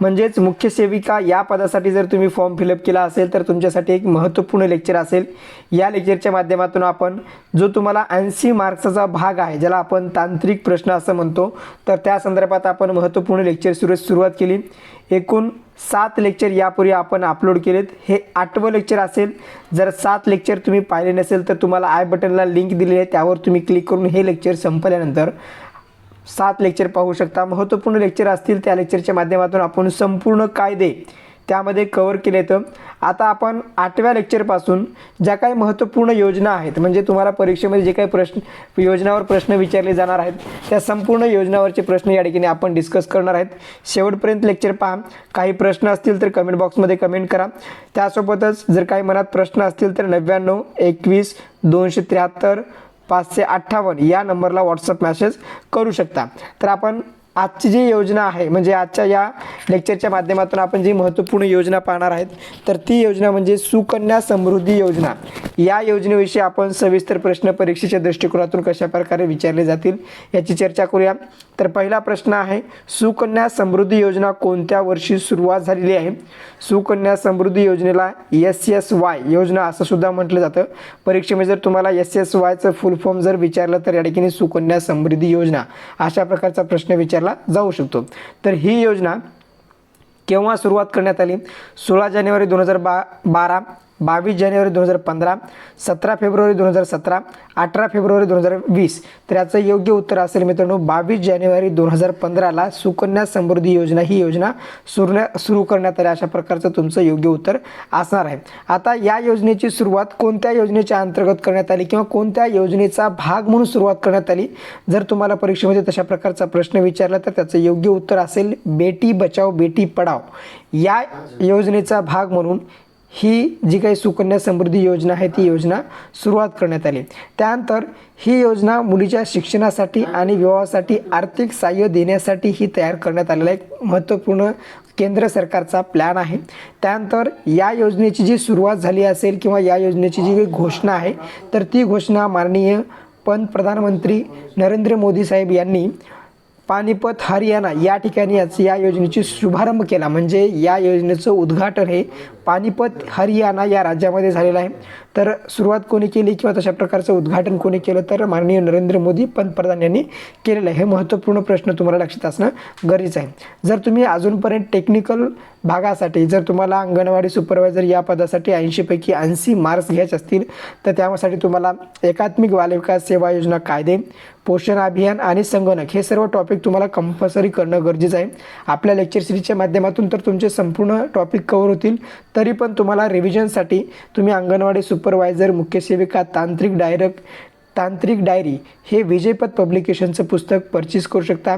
म्हणजेच मुख्य सेविका या पदासाठी जर तुम्ही फॉर्म फिलअप केला असेल तर तुमच्यासाठी एक महत्त्वपूर्ण लेक्चर असेल. या लेक्चरच्या माध्यमातून आपण जो तुम्हाला ऐंशी मार्क्सचा भाग आहे ज्याला आपण तांत्रिक प्रश्न असं म्हणतो तर त्या संदर्भात आपण महत्त्वपूर्ण लेक्चर सुरू सुरुवात केली. एकूण सात लेक्चर यापूर्वी आपण अपलोड केलेत. हे आठवं लेक्चर असेल. जर सात लेक्चर तुम्ही पाहिले नसेल तर तुम्हाला आय बटनला लिंक दिली आहे. त्यावर तुम्ही क्लिक करून हे लेक्चर संपल्यानंतर सात लेक्चर पाहू शकता. महत्त्वपूर्ण लेक्चर असतील त्या लेक्चरच्या माध्यमातून आपण संपूर्ण कायदे त्यामध्ये कवर केले तर. आता आपण आठव्या लेक्चरपासून ज्या काही महत्त्वपूर्ण योजना आहेत म्हणजे तुम्हाला परीक्षेमध्ये जे काही प्रश्न योजनावर प्रश्न विचारले जाणार आहेत त्या संपूर्ण योजनावरचे प्रश्न या ठिकाणी आपण डिस्कस करणार आहेत. शेवटपर्यंत लेक्चर पहा. काही प्रश्न असतील तर कमेंट बॉक्समध्ये कमेंट करा. त्यासोबतच जर काही मनात प्रश्न असतील तर नव्याण्णव एकवीस दोनशे त्र्याहत्तर पाचशे अठ्ठावन्न या नंबरला व्हॉट्सअप मॅसेज करू शकता. तर आपण आजची जी योजना आहे म्हणजे आजच्या या लेक्चरच्या माध्यमातून आपण जी महत्त्वपूर्ण योजना पाहणार आहेत तर ती योजना म्हणजे सुकन्या समृद्धी योजना. या योजनेविषयी आपण सविस्तर प्रश्न परीक्षेच्या दृष्टिकोनातून कशा प्रकारे विचारले जातील याची चर्चा करूया. तर पहिला प्रश्न आहे सुकन्या समृद्धी योजना कोणत्या वर्षी सुरुवात झालेली आहे? सुकन्या समृद्धी योजनेला एस एस वाय योजना असं सुद्धा म्हटलं जातं. परीक्षेमध्ये जर तुम्हाला एस एस वायचं फुल फॉर्म जर विचारलं तर या ठिकाणी सुकन्या समृद्धी योजना अशा प्रकारचा प्रश्न विचारला जाऊ शकतो. तर ही योजना केव्हा सुरुवात करण्यात आली? सोळा जानेवारी दोन हजार बा बारा बावीस जानेवारी दोन हजार पंधरा सतरा फेब्रुवारी दोन हजार सतरा अठरा फेब्रुवारी दोन हजार वीस. तर याचं योग्य उत्तर असेल मित्रांनो बावीस जानेवारी दोन हजार पंधराला सुकन्या समृद्धी योजना ही योजना सुरू सुरू करण्यात आली. अशा प्रकारचं तुमचं योग्य उत्तर असणार आहे. आता या योजनेची सुरुवात कोणत्या योजनेच्या अंतर्गत करण्यात आली किंवा कोणत्या योजनेचा भाग म्हणून सुरुवात करण्यात आली? जर तुम्हाला परीक्षेमध्ये तशा प्रकारचा प्रश्न विचारला तर त्याचं योग्य उत्तर असेल बेटी बचाव बेटी पढाव या योजनेचा भाग म्हणून ही जी काही सुकन्या समृद्धी योजना आहे ती योजना सुरुवात करण्यात आली. त्यानंतर ही योजना मुलीच्या शिक्षणासाठी आणि विवाहासाठी आर्थिक सहाय्य देण्यासाठी ही तयार करण्यात आलेला एक महत्त्वपूर्ण केंद्र सरकारचा प्लॅन आहे. त्यानंतर या योजनेची जी सुरुवात झाली असेल किंवा या योजनेची जी काही घोषणा आहे तर ती घोषणा माननीय पंतप्रधानमंत्री नरेंद्र मोदी साहेब यांनी पानिपत हरियाणा या ठिकाणी याच या योजनेची शुभारंभ केला. म्हणजे या योजनेचं उद्घाटन हे पानिपत हरियाणा या राज्यामध्ये झालेलं आहे. तर सुरुवात कोणी केली किंवा तशा प्रकारचं उद्घाटन कोणी केलं तर माननीय नरेंद्र मोदी पंतप्रधान यांनी केलेलं आहे. हे महत्त्वपूर्ण प्रश्न तुम्हाला लक्षात असणं गरजेचं आहे. जर तुम्ही अजूनपर्यंत टेक्निकल भागासाठी. जर तुम्हाला अंगणवाडी सुपरवायझर या पदासाठी ऐंशीपैकी ऐंशी मार्क्स घ्यायचे असतील तर त्यासाठी तुम्हाला एकात्मिक बालविकास सेवा योजना कायदे पोषण अभियान आणि संगणक हे सर्व टॉपिक तुम्हाला कंपल्सरी करणं गरजेचं आहे. आपल्या लेक्चर सिरीजच्या माध्यमातून तर तुमचे संपूर्ण टॉपिक कवर होतील तरी पण तुम्हाला रिव्हिजनसाठी तुम्ही अंगणवाडी सुपरवायझर मुख्य सेविका तांत्रिक डायरेक्ट तांत्रिक डायरी हे विजयपथ पब्लिकेशनचं पुस्तक परचेस करू शकता.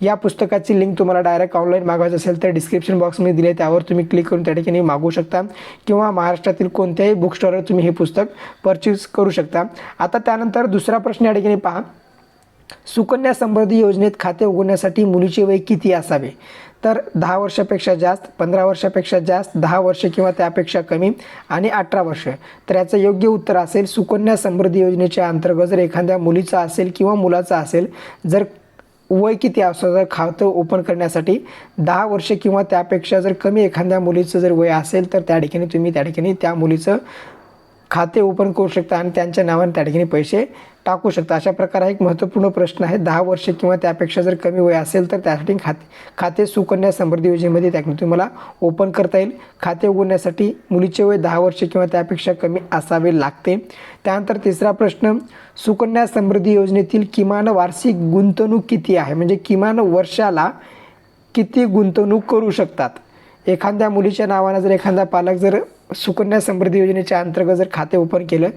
या पुस्तकाची लिंक तुम्हाला डायरेक्ट ऑनलाईन मागवायचं असेल तर डिस्क्रिप्शन बॉक्समध्ये दिले त्यावर तुम्ही क्लिक करून त्या ठिकाणी मागवू शकता. किंवा महाराष्ट्रातील कोणत्याही बुक स्टोरवर तुम्ही हे पुस्तक परचेस करू शकता. आता त्यानंतर दुसरा प्रश्न या ठिकाणी पहा. सुकन्या समृद्धी योजनेत खाते उघडण्यासाठी मुलीचे वय किती असावे? तर दहा वर्षापेक्षा जास्त पंधरा वर्षापेक्षा जास्त दहा वर्ष किंवा त्यापेक्षा कमी आणि अठरा वर्ष. तर याचं योग्य उत्तर असेल सुकन्या समृद्धी योजनेच्या अंतर्गत जर एखाद्या मुलीचा असेल किंवा मुलाचा असेल जर वय किती असं जर खातं ओपन करण्यासाठी दहा वर्ष किंवा त्यापेक्षा जर कमी एखाद्या मुलीचं जर वय असेल तर त्या ठिकाणी तुम्ही त्या ठिकाणी त्या मुलीचं खाते ओपन करू शकता आणि त्यांच्या नावाने त्या ठिकाणी पैसे टाकू शकता. अशा प्रकारे हा एक महत्त्वपूर्ण प्रश्न आहे. दहा वर्षे किंवा त्यापेक्षा जर कमी वय असेल तर त्यासाठी खाते खाते सुकन्या समृद्धी योजनेमध्ये त्या तुम्हाला ओपन करता येईल. खाते उघडण्यासाठी मुलीचे वय दहा वर्षे किंवा त्यापेक्षा कमी असावे लागते. त्यानंतर तिसरा प्रश्न सुकन्या समृद्धी योजनेतील किमान वार्षिक गुंतवणूक किती आहे? म्हणजे किमान वर्षाला किती गुंतवणूक करू शकतात? एखाद्या मुलीच्या नावानं जर एखादा पालक जर सुकन्या समृद्धी योजनेच्या अंतर्गत जर खाते ओपन केलं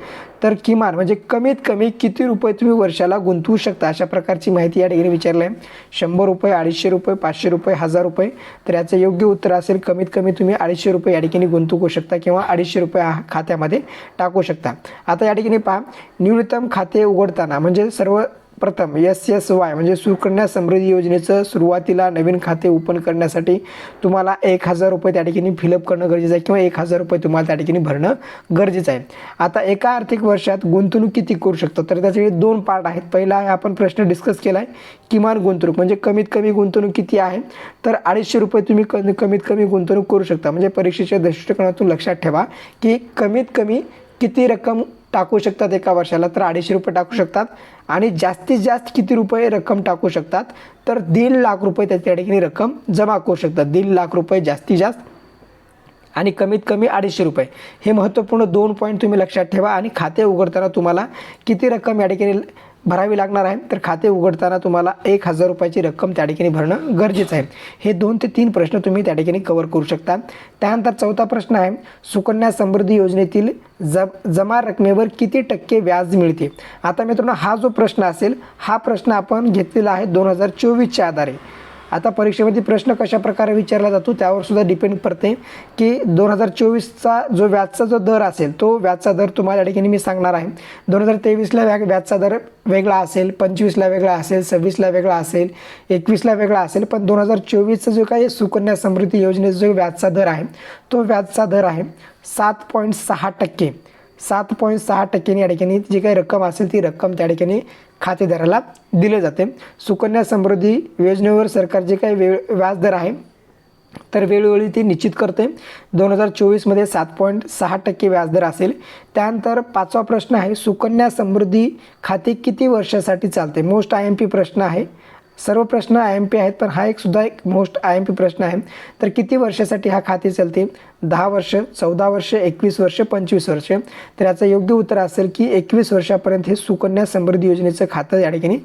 तर किमान म्हणजे कमीत कमी किती रुपये तुम्ही वर्षाला गुंतवू शकता अशा प्रकारची माहिती या ठिकाणी विचारलं आहे. शंभर रुपये अडीचशे रुपये पाचशे रुपये हजार रुपये तर याचं योग्य उत्तर असेल कमीत कमी तुम्ही अडीचशे रुपये या ठिकाणी गुंतवू शकता किंवा अडीचशे रुपये हा खात्यामध्ये टाकू शकता. आता या ठिकाणी पहा न्यूनतम खाते उघडताना म्हणजे सर्व प्रथम एस एस वाय म्हणजे सुकन्या समृद्धी योजनेचं सुरुवातीला नवीन खाते ओपन करण्यासाठी तुम्हाला एक हजार रुपये त्या ठिकाणी फिलअप करणं गरजेचं आहे किंवा एक हजार रुपये तुम्हाला त्या ठिकाणी भरणं गरजेचं आहे. आता एका आर्थिक वर्षात गुंतवणूक किती करू शकतो? तर त्याचे दोन पार्ट आहेत. पहिला आहे आपण प्रश्न डिस्कस केला आहे किमान गुंतवणूक म्हणजे कमीत कमी गुंतवणूक किती आहे? तर अडीचशे रुपये तुम्ही क कमीत कमी गुंतवणूक करू शकता. म्हणजे परीक्षेच्या दृष्टिकोनातून लक्षात ठेवा की कमीत कमी किती रक्कम टाकू शकतात एका वर्षाला तर अडीचशे रुपये टाकू शकतात. आणि जास्तीत जास्त किती रुपये रक्कम टाकू शकतात तर दीड लाख रुपये त्या ठिकाणी रक्कम जमा करू शकतात. दीड लाख रुपये जास्तीत जास्त. आणि कमीत कमी अडीचशे रुपये. हे महत्त्वपूर्ण दोन पॉईंट तुम्ही लक्षात ठेवा आणि खाते उघडताना तुम्हाला किती रक्कम या ठिकाणी भरावी लागणार आहे. तर खाते उघडताना तुम्हाला एक हजार रुपयाची रक्कम त्या ठिकाणी भरणं गरजेचं आहे. हे दोन ते तीन प्रश्न तुम्ही त्या ठिकाणी कवर करू शकता. त्यानंतर चौथा प्रश्न आहे सुकन्या समृद्धी योजनेतील ज जमा रकमेवर किती टक्के व्याज मिळते? आता मित्रांनो हा जो प्रश्न असेल हा प्रश्न आपण घेतलेला आहे दोन हजार चोवीसच्या आधारे. आता परीक्षेमध्ये प्रश्न कशा प्रकारे विचारला जातो त्यावर सुद्धा डिपेंड करते की दोन हजार चोवीसचा जो व्याजचा जो दर असेल तो व्याजचा दर तुम्हाला या ठिकाणी मी सांगणार आहे. दोन हजार तेवीसला व्या व्याजचा दर वेगळा असेल पंचवीसला वेगळा असेल सव्वीसला वेगळा असेल एकवीसला वेगळा असेल पण दोन हजार चोवीसचा जो काही सुकन्या समृद्धी योजनेचा जो व्याजचा दर आहे तो व्याजचा दर आहे सात पॉईंट सहा टक्के. सात पॉईंट सहा टक्क्यांनी या ठिकाणी जी काही रक्कम असेल ती रक्कम त्या ठिकाणी खातेदाराला दिले जाते. सुकन्या समृद्धी योजनेवर सरकार जे काही वेळ व्याजदर आहे तर वेळोवेळी ती निश्चित करते. दोन हजार चोवीसमध्ये सात पॉईंट सहा टक्के व्याजदर असेल. त्यानंतर पाचवा प्रश्न आहे सुकन्या समृद्धी खाते किती वर्षासाठी चालते? मोस्ट आय एम पी प्रश्न आहे. सर्व प्रश्न आय एम पी आहेत पण हा एक सुद्धा एक मोस्ट आय एम पी प्रश्न आहे. तर किती वर्षासाठी हा खाते चालते? दहा वर्ष चौदा वर्ष एकवीस वर्ष पंचवीस वर्ष. तर याचं योग्य उत्तर असेल की एकवीस वर्षापर्यंत हे सुकन्या समृद्धी योजनेचं खातं या ठिकाणी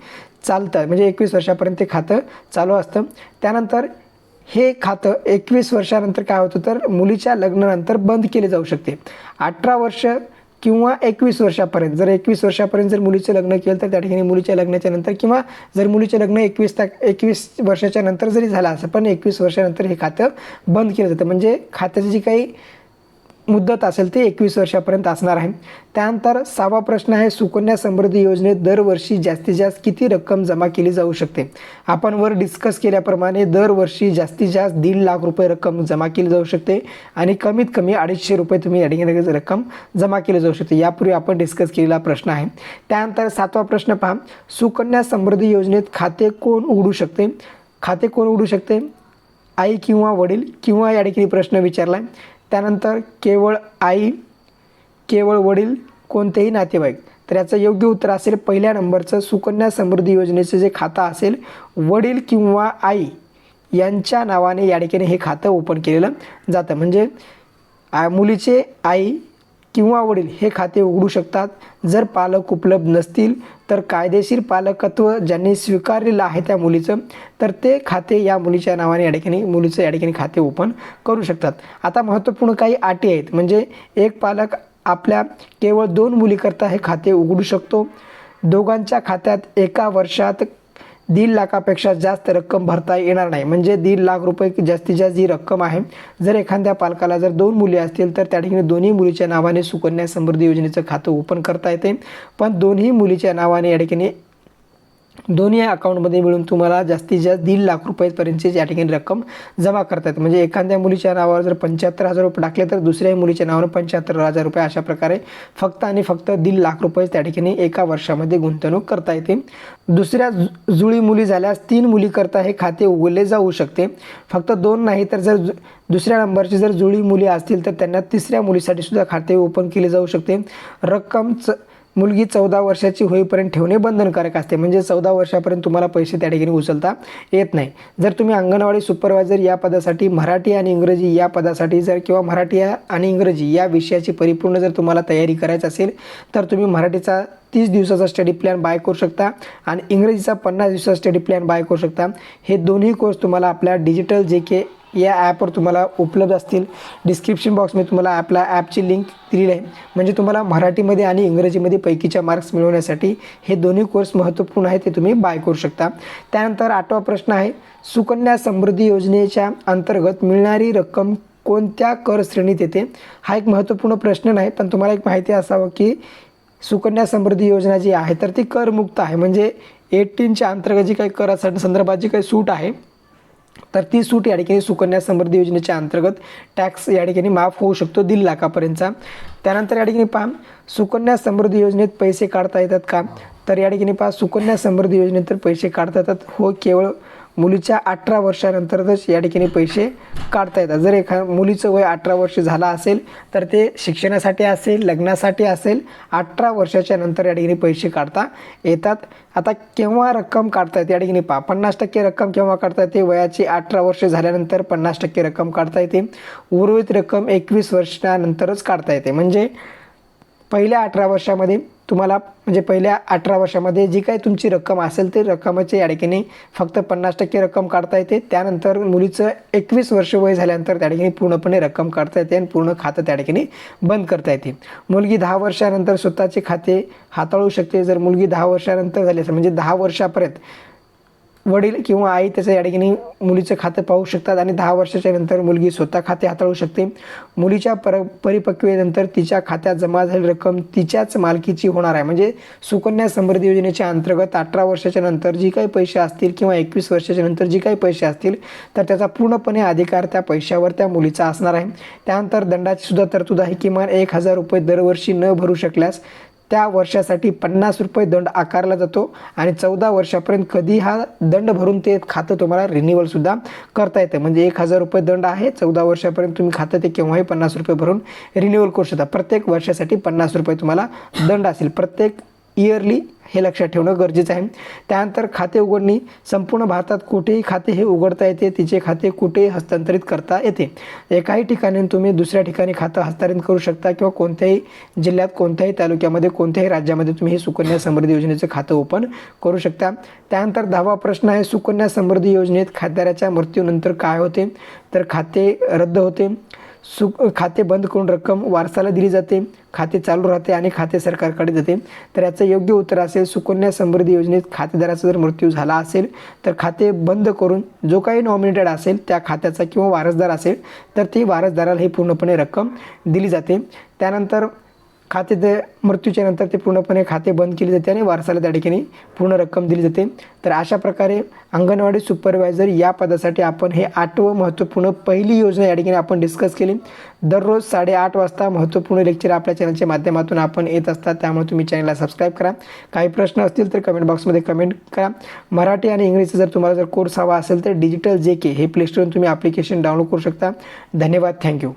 चालतं. म्हणजे एकवीस वर्षापर्यंत ते खातं चालू असतं. त्यानंतर हे खातं एकवीस वर्षानंतर काय होतं? तर मुलीच्या लग्नानंतर बंद केले जाऊ शकते. अठरा वर्ष किंवा एकवीस वर्षापर्यंत. जर एकवीस वर्षापर्यंत जर मुलीचं लग्न केलं तर त्या ठिकाणी मुलीच्या लग्नाच्या नंतर किंवा जर मुलीचे लग्न एकवीस ताक एकवीस वर्षाच्या नंतर जरी झालं असं पण एकवीस वर्षानंतर हे खातं बंद केलं जातं. म्हणजे खात्याची जी काही मुदत असेल ते एकवीस वर्षापर्यंत असणार आहे. त्यानंतर सहावा प्रश्न आहे सुकन्या समृद्धी योजनेत दरवर्षी जास्तीत जास्त किती रक्कम जमा केली जाऊ शकते? आपण वर डिस्कस केल्याप्रमाणे दरवर्षी जास्तीत जास्त दीड लाख रुपये रक्कम जमा केली जाऊ शकते आणि कमीत कमी अडीचशे रुपये तुम्ही रक्कम जमा केली जाऊ शकते. यापूर्वी आपण डिस्कस केलेला प्रश्न आहे. त्यानंतर सातवा प्रश्न पहा. सुकन्या समृद्धी योजनेत खाते कोण उघडू शकते? खाते कोण उघडू शकते? आई किंवा वडील किंवा या ठिकाणी प्रश्न विचारला आहे त्यानंतर केवळ आई केवळ वडील कोणतेही नातेवाईक. तर याचं योग्य उत्तर असेल पहिल्या नंबरचं सुकन्या समृद्धी योजनेचं जे खातं असेल वडील किंवा आई यांच्या नावाने या ठिकाणी हे खातं ओपन केलेलं जातं. म्हणजे आ- मुलीचे आई किंवा वडील हे खाते उघडू शकतात. जर पालक उपलब्ध नसतील तर कायदेशीर पालकत्व ज्यांनी स्वीकारलेलं आहे त्या मुलीचं तर ते खाते या मुलीच्या नावाने या ठिकाणी मुलीचं या ठिकाणी खाते ओपन करू शकतात. आता महत्त्वपूर्ण काही अटी आहेत. म्हणजे एक पालक आपल्या केवळ दोन मुलीकरता हे खाते उघडू शकतो. दोघांच्या खात्यात एका वर्षात दीड लाखापेक्षा जास्त रक्कम भरता येणार नाही. म्हणजे दीड लाख रुपये जास्तीत जास्त जी रक्कम आहे. जर एखाद्या पालकाला जर दोन मुली असतील तर त्या ठिकाणी दोन्ही मुलीच्या नावाने सुकन्या समृद्धी योजनेचं खातं ओपन करता येते. पण दोन्ही मुलीच्या नावाने या ठिकाणी दोन्ही अकाउंटमध्ये मिळून तुम्हाला जास्तीत जास्त दीड लाख रुपयेपर्यंतची या ठिकाणी रक्कम जमा करता म्हणजे एखाद्या मुलीच्या नावावर जर पंच्याहत्तर हजार रुपये टाकले तर दुसऱ्या मुलीच्या नावावर पंच्याहत्तर हजार रुपये अशा प्रकारे फक्त आणि फक्त दीड लाख रुपये त्या ठिकाणी एका वर्षामध्ये गुंतवणूक करता येते. दुसऱ्या जु- जुळी मुली झाल्यास तीन मुलीकरता हे खाते उघडले जाऊ शकते. फक्त दोन नाही तर जर दुसऱ्या नंबरची जर जुळी मुली असतील तर त्यांना तिसऱ्या मुलीसाठी सुद्धा खाते ओपन केले जाऊ शकते. रक्कम च मुलगी चौदा वर्षाची होईपर्यंत ठेवणे बंधनकारक असते. म्हणजे चौदा वर्षापर्यंत तुम्हाला पैसे त्या ठिकाणी उचलता येत नाही. जर तुम्ही अंगणवाडी सुपरवायझर या पदासाठी मराठी आणि इंग्रजी या पदासाठी जर किंवा मराठी आणि इंग्रजी या विषयाची परिपूर्ण जर तुम्हाला तयारी करायची असेल तर तुम्ही मराठीचा तीस दिवसाचा स्टडी प्लॅन बाय करू शकता आणि इंग्रजीचा पन्नास दिवसाचा स्टडी प्लॅन बाय करू शकता. हे दोन्ही कोर्स तुम्हाला आपल्या डिजिटल जे के या ॲपवर तुम्हाला उपलब्ध असतील. डिस्क्रिप्शन बॉक्समध्ये तुम्हाला ॲपला ॲपची लिंक दिलेली आहे. म्हणजे तुम्हाला मराठीमध्ये आणि इंग्रजीमध्ये पैकीच्या मार्क्स मिळवण्यासाठी हे दोन्ही कोर्स महत्त्वपूर्ण आहे ते तुम्ही बाय करू शकता. त्यानंतर आठवा प्रश्न आहे सुकन्या समृद्धी योजनेच्या अंतर्गत मिळणारी रक्कम कोणत्या कर श्रेणीत येते? हा एक महत्त्वपूर्ण प्रश्न नाही पण तुम्हाला एक माहिती असावं की सुकन्या समृद्धी योजना जी आहे तर ती करमुक्त आहे. म्हणजे एटीनच्या अंतर्गत जी काही कर संदर्भात जी काही सूट आहे तर ती सूट या ठिकाणी सुकन्या समृद्धी योजनेच्या अंतर्गत टॅक्स या ठिकाणी माफ होऊ शकतो दीड लाखापर्यंतचा. त्यानंतर या ठिकाणी पहा सुकन्या समृद्धी योजनेत पैसे काढता येतात का? तर या ठिकाणी पहा सुकन्या समृद्धी योजनेत तर पैसे काढता येतात. हो केवळ मुलीच्या अठरा वर्षानंतरच या ठिकाणी पैसे काढता येतात. जर एखा मुलीचं वय अठरा वर्ष झालं असेल तर ते शिक्षणासाठी असेल लग्नासाठी असेल अठरा वर्षाच्या नंतर या ठिकाणी पैसे काढता येतात. आता केव्हा रक्कम काढता येते या ठिकाणी पहा. पन्नास टक्के रक्कम केव्हा काढता येते? वयाची अठरा वर्ष झाल्यानंतर पन्नास टक्के रक्कम काढता येते. उर्वरित रक्कम एकवीस वर्षानंतरच काढता येते. म्हणजे पहिल्या अठरा वर्षामध्ये तुम्हाला म्हणजे पहिल्या अठरा वर्षामध्ये जी काही तुमची रक्कम असेल ते रक्कमाची या ठिकाणी फक्त पन्नास टक्के रक्कम काढता येते. त्यानंतर मुलीचं एकवीस वर्ष वय झाल्यानंतर त्या ठिकाणी पूर्णपणे रक्कम काढता येते आणि पूर्ण खातं त्या ठिकाणी बंद करता येते. मुलगी दहा वर्षानंतर स्वतःचे खाते हाताळू शकते. जर मुलगी दहा वर्षानंतर झाली असेल म्हणजे दहा वर्षापर्यंत वडील किंवा आई त्याचं या ठिकाणी मुलीचं खातं पाहू शकतात आणि दहा वर्षाच्या नंतर मुलगी स्वतः खाते हाताळू शकते. मुलीच्या पर परिपक्वेनंतर तिच्या खात्यात जमा झालेली रक्कम तिच्याच मालकीची होणार आहे. म्हणजे सुकन्या समृद्धी योजनेच्या अंतर्गत अठरा वर्षाच्या नंतर जी काही पैसे असतील किंवा एकवीस वर्षाच्या नंतर जी काही पैसे असतील तर त्याचा पूर्णपणे अधिकार त्या पैशावर त्या मुलीचा असणार आहे. त्यानंतर दंडाची सुद्धा तरतूद आहे. किमान एक हजार रुपये दरवर्षी न भरू शकल्यास त्या वर्षासाठी पन्नास रुपये दंड आकारला जातो आणि चौदा वर्षापर्यंत कधी हा दंड भरून ते खातं तुम्हाला रिन्युअलसुद्धा करता येतं. म्हणजे एक हजार रुपये दंड आहे चौदा वर्षापर्यंत तुम्ही खातं ते केव्हाही पन्नास रुपये भरून रिन्युअल करू शकता. प्रत्येक वर्षासाठी पन्नास रुपये तुम्हाला दंड असेल. प्रत्येक इयरली हे लक्षात ठेवणं गरजेचं आहे. त्यानंतर खाते उघडणी संपूर्ण भारतात कुठेही खाते हे उघडता येते तिचे खाते कुठेही हस्तांतरित करता येते. एकाही ठिकाणी तुम्ही दुसऱ्या ठिकाणी खातं हस्तांतरित करू शकता किंवा कोणत्याही जिल्ह्यात कोणत्याही तालुक्यामध्ये कोणत्याही राज्यामध्ये तुम्ही हे सुकन्या समृद्धी योजनेचं खातं ओपन करू शकता. त्यानंतर दहावा प्रश्न आहे सुकन्या समृद्धी योजनेत खातेदाराच्या मृत्यूनंतर काय होते? तर खाते रद्द होते. सु खाते बंद करून रक्कम वारसाला दिली जाते खाते चालू राहते आणि खाते सरकारकडे जाते. तर याचं योग्य उत्तर असेल सुकन्या समृद्धी योजनेत खातेदाराचा जर मृत्यू झाला असेल तर खाते बंद करून जो काही नॉमिनेटेड असेल त्या खात्याचा किंवा वारसदार असेल तर ती वारसदाराला ही पूर्णपणे रक्कम दिली जाते. त्यानंतर खाते ते मृत्यूच्या नंतर ते पूर्णपणे खाते बंद केले जाते आणि वारसाला त्या ठिकाणी पूर्ण रक्कम दिली जाते. तर अशा प्रकारे अंगणवाडी सुपरवायझर या पदासाठी आपण हे आठवं महत्त्वपूर्ण पहिली योजना या ठिकाणी आपण डिस्कस केली. दररोज साडेआठ वाजता महत्त्वपूर्ण लेक्चर आपल्या चॅनलच्या माध्यमातून आपण येत असतात. त्यामुळे तुम्ही चॅनलला सबस्क्राईब करा. काही प्रश्न असतील तर कमेंट बॉक्समध्ये कमेंट करा. मराठी आणि इंग्रजीचा जर तुम्हाला जर कोर्स हवा असेल तर डिजिटल जे के हे प्ले तुम्ही ॲप्लिकेशन डाउनलोड करू शकता. धन्यवाद. थँक्यू